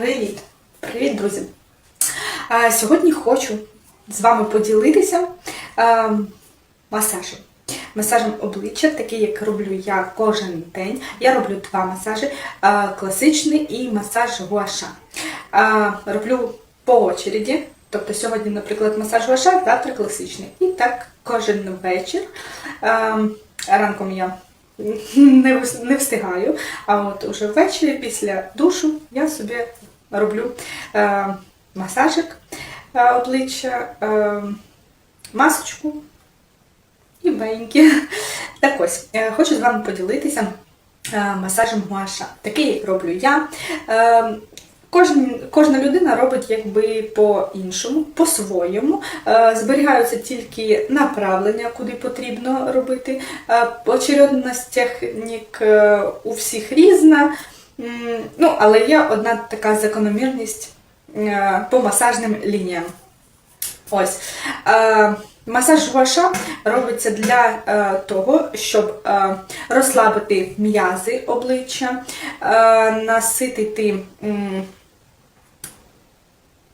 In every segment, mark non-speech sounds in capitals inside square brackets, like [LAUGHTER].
Привіт! Привіт, друзі! Сьогодні хочу з вами поділитися масажем. Масажем обличчя, такий, як роблю я кожен день. Я роблю два масажі: класичний і масаж гуаша. Роблю по очереді. Тобто сьогодні, наприклад, масаж гуаша, завтра класичний. І так кожен вечір. Ранком я не встигаю, а от уже ввечері після душу я собі роблю е, масажик е, обличчя, е, масочку і беньки. Так ось, е, хочу з вами поділитися е, масажем гуаша. Такий роблю я. Е, Кожен, кожна людина робить якби по-іншому, по-своєму. Е, Зберігаються тільки направлення, куди потрібно робити. Е, Очередність технік е, у всіх різна. Ну, але є одна така закономірність е, по масажним лініям. Ось. Е, Масаж гуаша робиться для е, того, щоб розслабити м'язи обличчя, наситити,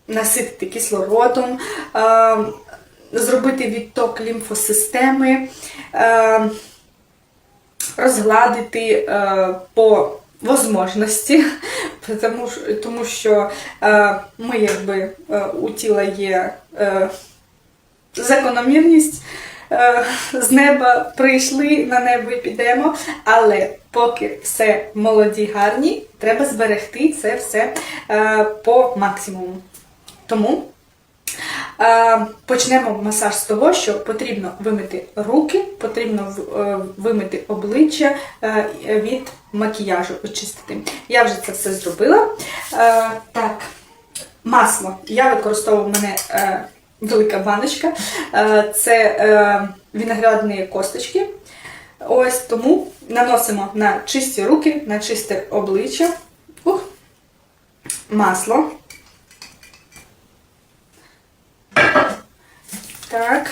наситити кислородом, зробити відток лімфосистеми, розгладити по возможності, [LAUGHS] тому, тому що е, ми якби е, у тіла є е, закономірність. е, З неба прийшли, на небо і підемо, але поки все молоді, гарні, треба зберегти це все е, по максимуму. Тому Почнемо масаж з того, що потрібно вимити руки, потрібно е, вимити обличчя е, від макіяжу, очистити. Я вже це все зробила. Е, Так, масло. Я використовую в мене е, велика баночка. Е, Це е, виноградні косточки. Ось тому наносимо на чисті руки, на чисте обличчя. Ух. Масло. Так.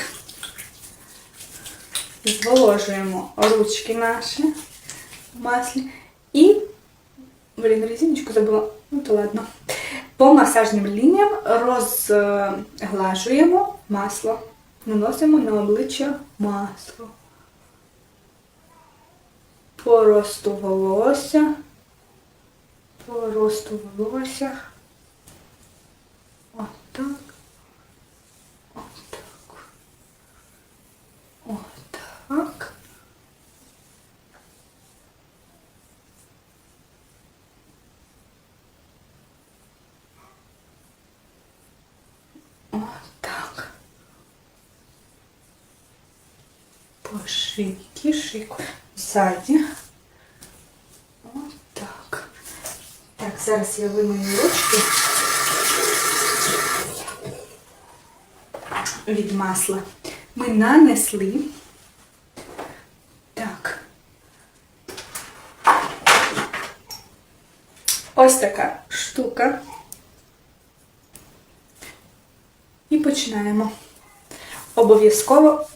Зволожуємо ручки наші в маслі. І, блін, резиночку забула. Ну, то ладно. По масажним лініям розглажуємо масло. Наносимо на обличчя масло. По росту волосся. По росту волосся. Отак. Отак. Отак. По шийки, шийку ззаді. Отак. Так, зараз я вимию ручки. від масла ми нанесли. Так. Ось така штука. І починаємо. Обов'язково.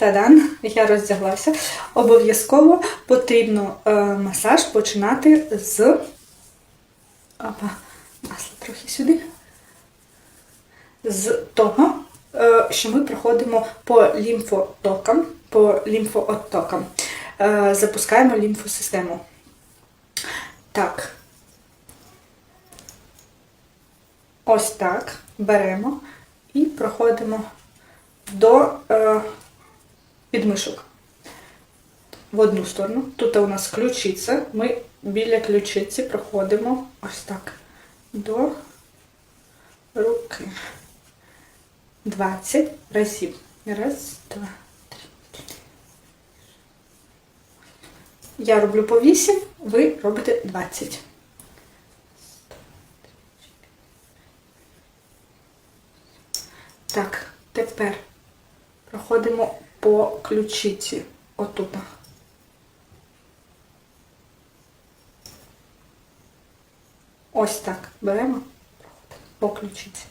Тадан, я роздяглася. Обов'язково потрібно е, масаж починати з. Опа, масло трохи сюди з того, е, що ми проходимо по лімфотокам, по лімфооттокам, Е, запускаємо лімфосистему. Так. Ось так беремо і проходимо до підмишок. В одну сторону. Тут у нас ключиця. Ми біля ключиці проходимо ось так до руки. 20 разів. Раз, два, три. Я роблю по 8, ви робите 20. Так, тепер проходимо по ключиці. Отут. Ось так беремо, по ключиці.